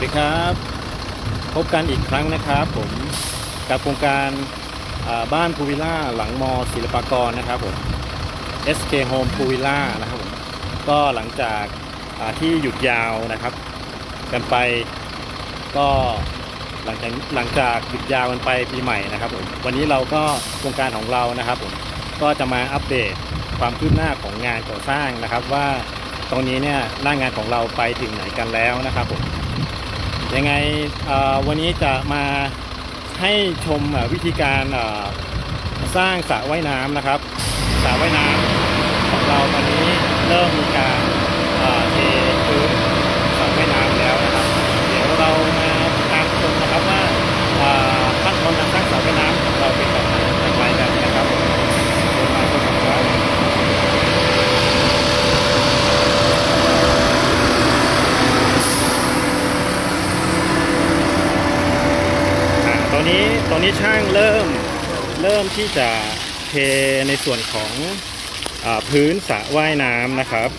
วัสดีครับ พบกันอีกครั้งนะครับ ผมกับโครงการาบ้านพูวิลล่าหลังมอศิลปากรนะครับผม SK Home พูวิลล่านะครับผมก็หลังจากาที่หยุดยาวนะครับ กันไปก็หลังจากหลังจากหยุดยาวกันไปปีใหม่นะครับผมวันนี้เราก็โครงการของเรานะครับผมก็จะมาอัปเดตความคืบหน้าของงานก่อสร้างนะครับว่าตรงนี้เนี่ยหน้างานของเราไปถึงไหนกันแล้วนะครับผม ยังไงวันนี้จะมาให้ชมวิธีการสร้างสระว่ายน้ำนะครับสระว่ายน้ำของเราตอนนี้เริ่มมีการเอ่อเทพื้นสระว่ายน้ำแล้วนะครับ เดี๋ยวเรามาตามชมนะครับว่าเอ่อขั้นตอนการสร้างสระว่ายน้ำของเราเป็นแบบไหนอย่างไรกันนะครับเดี๋ยวมาชมกันครับ อ่าต อนนี้ตอนนี้ช่างเริ่มเริ่มที่จะเทในส่วนของอพื้นสระว่ายน้ำนะครับ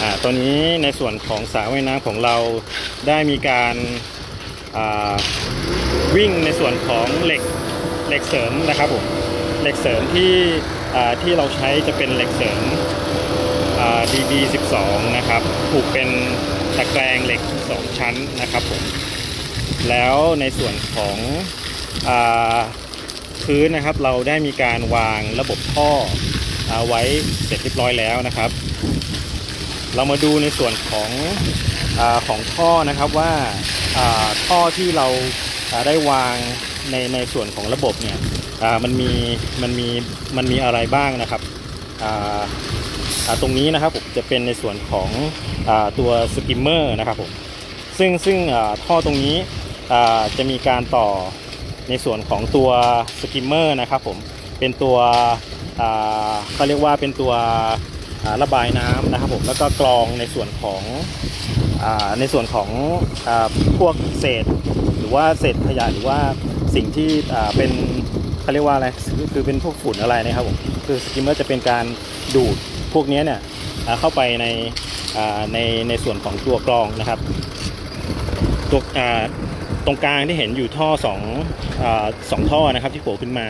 อตอนนี้ในส่วนของสระว่ายน้ำของเราได้มีการวิ่งในส่วนของเหล็กเหล็กเสริมนะครับผมเหล็กเสริมที่ที่เราใช้จะเป็นเหล็กเสริม DB12 นะครับผูกเป็นตะแกรงเหล็ก 2 ชั้นนะครับผมแล้วในส่วนของ พื้นนะครับเราได้มีการวางระบบท่ออาไว้เสร็จเรียบร้อยแล้วนะครับ เรามาดูในส่วนของอของท่อนะครับว่าท่อที่เราได้วางในในส่วนของระบบเนี่ยมันมีมันมีมันมีอะไรบ้างนะครับตรงนี้นะครับผมจะเป็นในส่วนของอตัวสกิมเมอร์นะครับผมซึ่งซึ่งท่อตรงนี้จะมีการต่อ ในส่วนของตัวสกิมเมอร์นะครับผมเป็นตัวเขาเรียกว่าเป็นตัวระบายน้ำนะครับผมแล้วก็กรองในส่วนของอในส่วนของอพวกเศษ หรือว่าเศษขยะหรือว่าสิ่งที่เป็นเขาเรียกว่าอะไรคือเป็นพวกฝุ่นอะไรนะครับผมคือสกิมเมอร์จะเป็นการดูดพวกนี้เนี่ยเข้าไปในในในส่วนของตัวกรองนะครับตัว ตรงกลางที่เห็นอยู่ท่อสองอสองท่อนะครับที่โผล่ขึ้นมา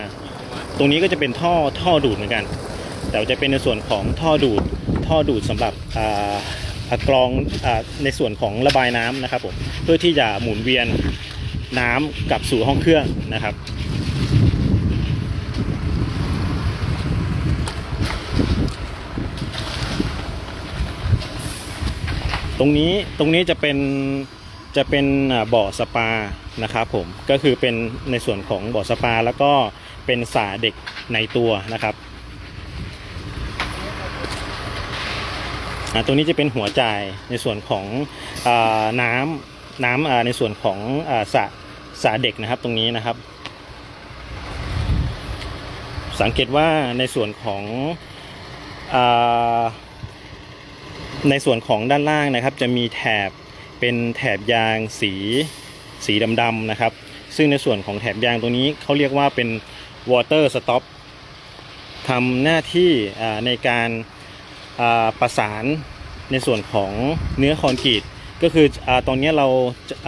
ตรงนี้ก็จะเป็นท่อท่อดูดเหมือนกัน แต่จะเป็นในส่วนของท่อดูดท่อดูดสำหรับอ่าอ่ากรองอในส่วนของระบายน้ำนะครับผมเพื่อที่จะหมุนเวียนน้ำกลับสู่ห้องเครื่องนะครับตรงนี้ตรงนี้จะเป็น จะเป็นอ่าบ่อสปานะครับผมก็คือเป็นในส่วนของบ่อสปาแล้วก็เป็นสระเด็กในตัวนะครับตรงนี้จะเป็นหัวจ่ายในส่วนของอน้ำน้ำอ่าในส่วนของอ่าสระสระเด็กนะครับตรงนี้นะครับ สังเกตว่าในส่วนของอในส่วนของด้านล่างนะครับ จะมีแถบ เป็นแถบยางสีสีดำๆนะครับ ซึ่งในส่วนของแถบยางตรงนี้เขาเรียกว่าเป็น water stop ทำหน้าที่ในการาประสานในส่วนของเนื้อคอนกรีตก็คืออตอนนี้เรา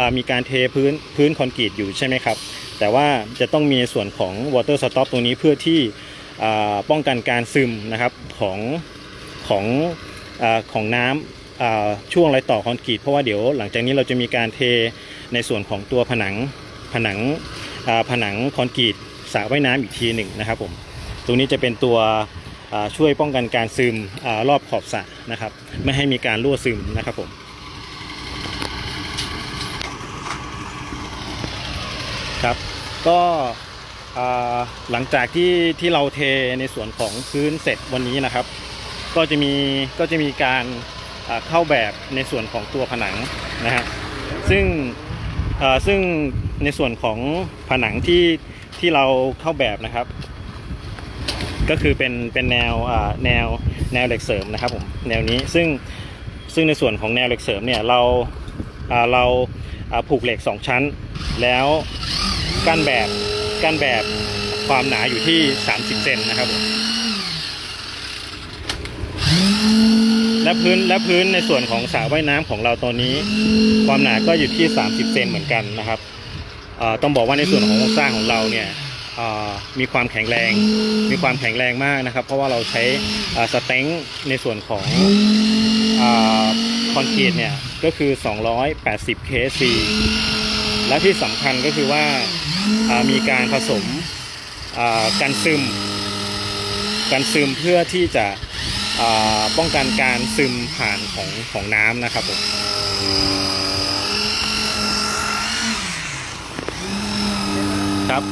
ามีการเทพื้นพื้นคอนกรีตอยู่ใช่ไหมครับ แต่ว่าจะต้องมีในส่วนของ water stop ตรงนี้เพื่อที่ป้องกันการซึมนะครับของของอของน้ำ ช่วงไรต่อคอนกรีตเพราะว่าเดี๋ยวหลังจากนี้เราจะมีการเทในส่วนของตัวผนังผนังผนังคอนกรีตสระว่ายน้ำอีกทีหนึ่งนะครับผมตรงนี้จะเป็นตัวช่วยป้องกันการซึมอรอบขอบสระนะครับ ไม่ให้มีการรั่วซึมนะครับผมครับก็หลังจากที่ที่เราเทในส่วนของพื้นเสร็จวันนี้นะครับ ก็จะมีก็จะมีการ เข้าแบบในส่วนของตัวผนังนะฮะซึ่งซึ่งในส่วนของผนังที่ที่เราเข้าแบบนะครับ ก็คือเป็นเป็นแนวแนวแนวเหล็กเสริมนะครับผมแนวนี้ซึ่งซึ่งในส่วนของแนวเหล็กเสริมเนี่ยเราเราอ่าผูกเหล็ก 2 ชั้น แล้วกั้นแบบกั้นแบบความหนาอยู่ที่ 30 เซนนะครับผม และพื้นและพื้นในส่วนของสระว่ายน้ำของเราตอนนี้ ความหนาก็อยู่ที่ 30 เซนเหมือนกันนะครับต้องบอกว่าในส่วนของโครงสร้างของเราเนี่ยมีความแข็งแรง มีความแข็งแรงมากนะครับ เพราะว่าเราใช้สเต็งในส่วนของอคอนกรีตเนี่ยก็คือ 280 kc และที่สำคัญก็คือว่าามีการผสมอ่ากันซึม กันซึมเพื่อที่จะ ป้องกันการซึมผ่านของของน้ำนะครับผมครับ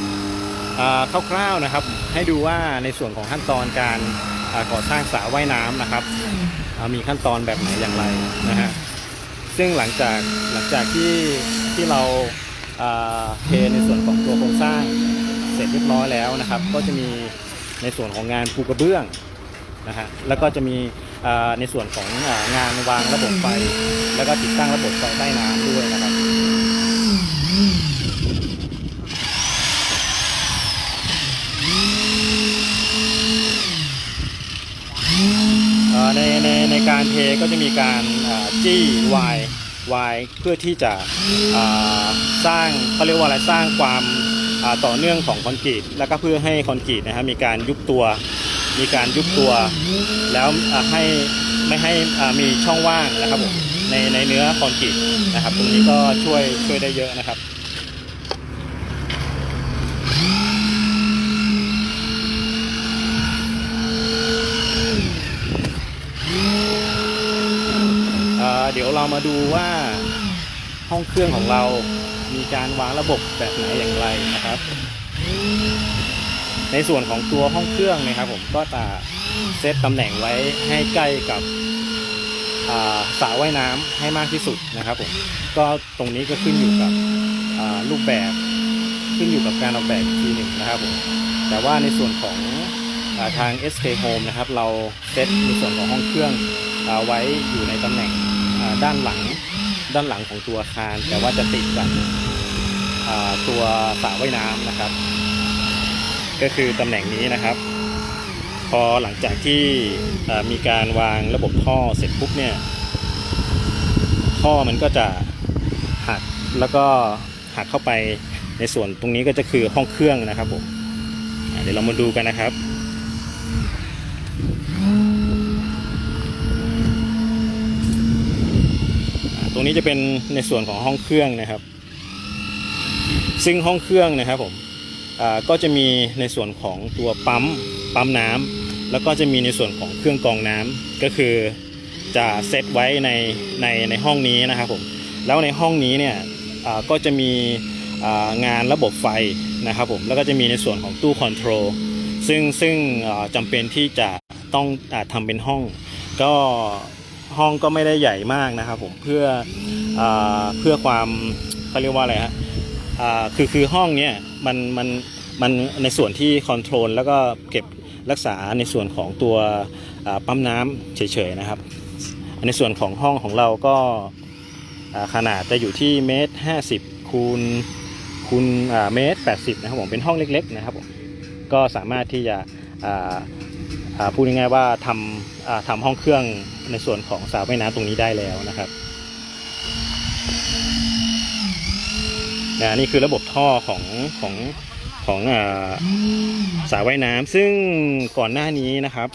คร่าวๆนะครับให้ดูว่าในส่วนของขั้นตอนการก่อสร้างสระว่ายน้ำนะครับมีขั้นตอนแบบไหนอย่างไรนะฮะซึ่งหลังจากหลังจากที่ที่เราอ่าเทในส่วนของตัวโครงสร้างเสร็จเรียบร้อยแล้วนะครับ ก็จะมีในส่วนของงานปูกระเบื้อง นะฮะแล้วก็จะมีในส่วนของงานวางระบบไฟ แล้วก็ติดตั้งระบบไฟใต้น้ำด้วยนะครับในในในการเทก็จะมีการจี้วายวายเพื่อที่จะสร้างเขาเรียกว่าอะไรสร้างความต่อเนื่องของคอนกรีต แล้วก็เพื่อให้คอนกรีตนะครับมีการยุบตัว มีการยุบตัว แล้วให้ไม่ให้มีช่องว่างนะครับผมในในเนื้อคอนกรีตนะครับ ตรงนี้ก็ช่วยช่วยได้เยอะนะครับเดี๋ยวเรามาดูว่าห้องเครื่องของเรามีการวางระบบแบบไหนอย่างไรนะครับ ในส่วนของตัวห้องเครื่องนะครับผมก็จะเซตตำแหน่งไว้ให้ใกล้กับอ่าสระว่ายน้ำให้มากที่สุดนะครับผมก็ตรงนี้ก็ขึ้นอยู่กับอ่ารูปแบบขึ้นอยู่กับการออกแบบทีหนึ่งนะครับผมแต่ว่าในส่วนของอาทาง SK Home นะครับ เราเซตในส่วนของห้องเครื่องอ่าไว้อยู่ในตำแหน่งด้านหลังด้านหลังของตัวอาคาร แต่ว่าจะติดกับอ่าตัวสระว่ายน้ำนะครับ ก็คือตำแหน่งนี้นะครับ พอหลังจากที่มีการวางระบบท่อเสร็จปุ๊บเนี่ย ท่อมันก็จะหักแล้วก็หักเข้าไปในส่วนตรงนี้ก็จะคือห้องเครื่องนะครับผมเดี๋ยวเรามาดูกันนะครับตรงนี้จะเป็นในส่วนของห้องเครื่องนะครับ ซึ่งห้องเครื่องนะครับผม ก็จะมีในส่วนของตัวปั๊มปั๊มน้ำแล้วก็จะมีในส่วนของเครื่องกรองน้ำก็คือจะเซตไว้ในในในห้องนี้นะครับผมแล้วในห้องนี้เนี่ยก็จะมีงานระบบไฟนะครับผมแล้วก็จะมีในส่วนของตู้คอนโทรลซึ่งซึ่งจำเป็นที่จะต้องอทำเป็นห้อง ก็ห้องก็ไม่ได้ใหญ่มากนะครับผมเพื่ออเพื่อความเขาเรียกว่าอะไรฮะคือคือห้องเนี้ย มันมันมันในส่วนที่คอนโทรลแล้วก็เก็บรักษาในส่วนของตัวปั๊มน้ำเฉยๆนะครับ ในส่วนของห้องของเราก็ขนาดจะอยู่ที่เมตรห้าสิบคูณคูณเมตรแปดสิบนะครับผมเป็นห้องเล็กๆนะครับผมก็สามารถที่จะพูดง่ายๆว่าทำทำห้องเครื่องในส่วนของสระว่ายน้ำตรงนี้ได้แล้วนะครับ นะนี่คือระบบท่อของของของอ่าสระว่ายน้ำซึ่งก่อนหน้านี้นะครับ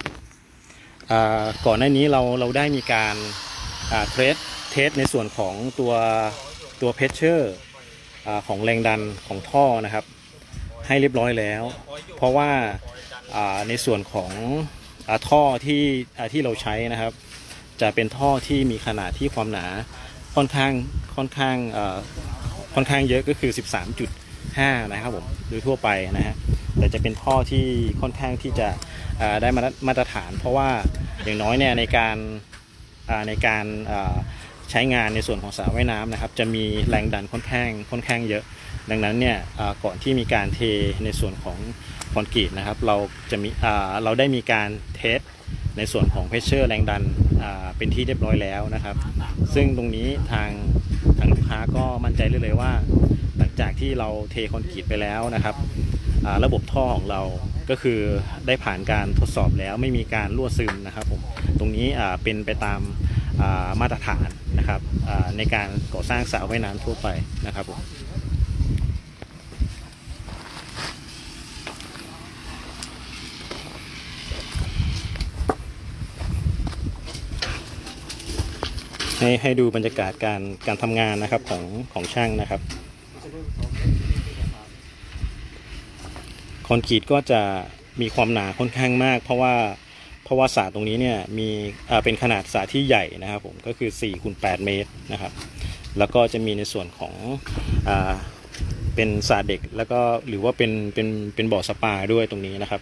อ่าก่อนหน้านี้เราเราได้มีการอ่าเทสเทสในส่วนของตัวตัวเพชเชอร์ของแรงดันของท่อนะครับ ให้เรียบร้อยแล้ว เพราะว่าอ่าในส่วนของอาท่อที่อ่าที่เราใช้นะครับ จะเป็นท่อที่มีขนาดที่ความหนาค่อนข้างค่อนข้างอ่อ ค่อนข้างเยอะก็คือ 13.5 นะครับผมโดยทั่วไปนะฮะแต่จะเป็นท่อที่ค่อนข้างที่จะได้มาตรมาตรฐาน เพราะว่าอย่างน้อยเนี่ยในการในการใช้งานในส่วนของสระว่ายน้ำนะครับ จะมีแรงดันค่อนข้างค่อนข้างเยอะ ดังนั้นเนี่ยก่อนที่มีการเทในส่วนของคอนกรีตนะครับ เราจะมีเราได้มีการเทสในส่วนของเพชเชอร์แรงดันเป็นที่เรียบร้อยแล้วนะครับ ซึ่งตรงนี้ทาง ทางลูกค้าก็มั่นใจได้เลยว่า หลังจากที่เราเทคอนกรีตไปแล้วนะครับระบบท่อของเราก็คือได้ผ่านการทดสอบแล้วไม่มีการรั่วซึมนะครับผมตรงนี้เป็นไปตามมาตรฐานนะครับในการก่อสร้างสระว่ายน้ำทั่วไปนะครับผม ให้ให้ดูบรรยากาศการการทำงานนะครับของของช่างนะครับคอนกรีตก็จะมีความหนาค่อนข้างมาก เพราะว่าเพราะว่าสระตรงนี้เนี่ยมีเป็นขนาดสระที่ใหญ่นะครับผมก็คือ4คูณ8เมตรนะครับ แล้วก็จะมีในส่วนของอเป็นสระเด็กแล้วก็หรือว่าเป็นเป็นเป็นบ่อสปาด้วยตรงนี้นะครับ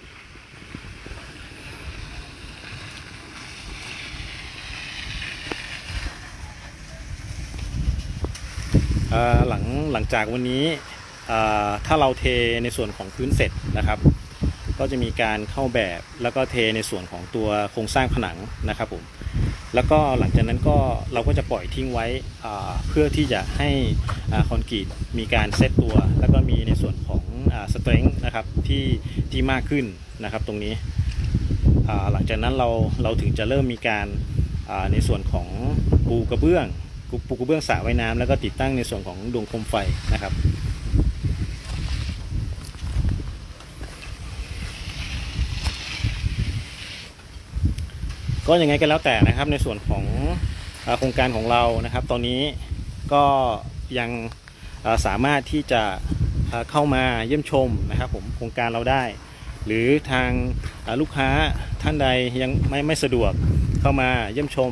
หลังหลังจากวันนี้ถ้าเราเทในส่วนของพื้นเสร็จนะครับ ก็จะมีการเข้าแบบแล้วก็เทในส่วนของตัวโครงสร้างผนังนะครับผมแล้วก็หลังจากนั้นก็เราก็จะปล่อยทิ้งไว้เพื่อที่จะให้คอนกรีตมีการเซตตัว แล้วก็มีในส่วนของสเตรน g ์นะครับที่ที่มากขึ้นนะครับตรงนี้หลังจากนั้นเราเราถึงจะเริ่มมีการในส่วนของปูกระเบื้อง ปูกระเบื้องสระว่ายน้ำแล้วก็ติดตั้งในส่วนของดวงโคมไฟนะครับ ก็ยังไงก็แล้วแต่นะครับในส่วนของโครงการของเรานะครับ ตอนนี้ก็ยังสามารถที่จะเข้ามาเยี่ยมชมนะครับผมโครงการเราได้ หรือทางลูกค้าท่านใดยังไม่ไม่สะดวกเข้ามาเยี่ยมชม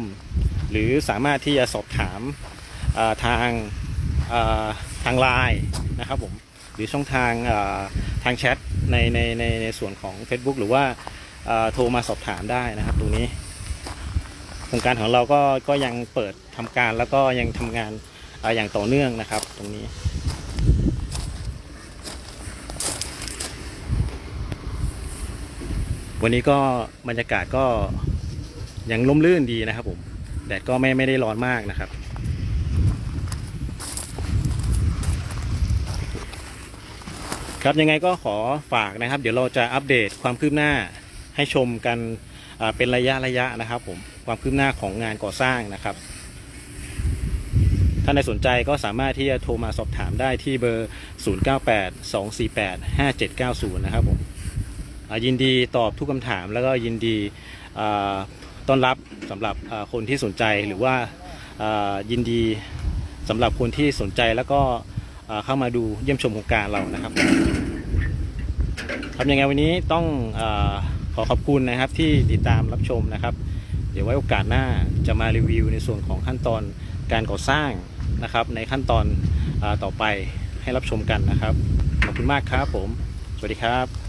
หรือสามารถที่จะสอบถามอ่า ทางาทางไลน์นะครับผมหรือช่องทางาทางแชทในในในในส่วนของ Facebook หรือว่าาโทรมาสอบถามได้นะครับตรงนี้โครงการของเราก็ก็ยังเปิดทำการแล้วก็ยังทำงานอาอย่างต่อเนื่องนะครับ ตรงนี้วันนี้ก็บรรยากาศก็ยังร่มรื่นดีนะครับผมแดดก็ไม่ไม่ได้ร้อนมากนะครับ ครับยังไงก็ขอฝากนะครับ เดี๋ยวเราจะอัปเดตความคืบหน้าให้ชมกันเป็นระยะระยะนะครับ ผมความคืบหน้าของงานก่อสร้างนะครับ ถ้าในสนใจก็สามารถที่จะโทรมาสอบถามได้ที่เบอร์ 0982485790 นะครับผมยินดีตอบทุกคำถามแล้วก็ยินดีต้อนรับสำหรับคนที่สนใจหรือว่ายินดีสำหรับคนที่สนใจแล้วก็ เข้ามาดูเยี่ยมชมโครงการเรานะครับทำยังไงวันนี้ต้องอขอขอบคุณนะครับที่ติดตามรับชมนะครับ เดี๋ยวไว้โอกาสหน้าจะมารีวิวในส่วนของขั้นตอนการก่อสร้างนะครับ ในขั้นตอนอต่อไปให้รับชมกันนะครับ ขอบคุณมากครับผม สวัสดีครับ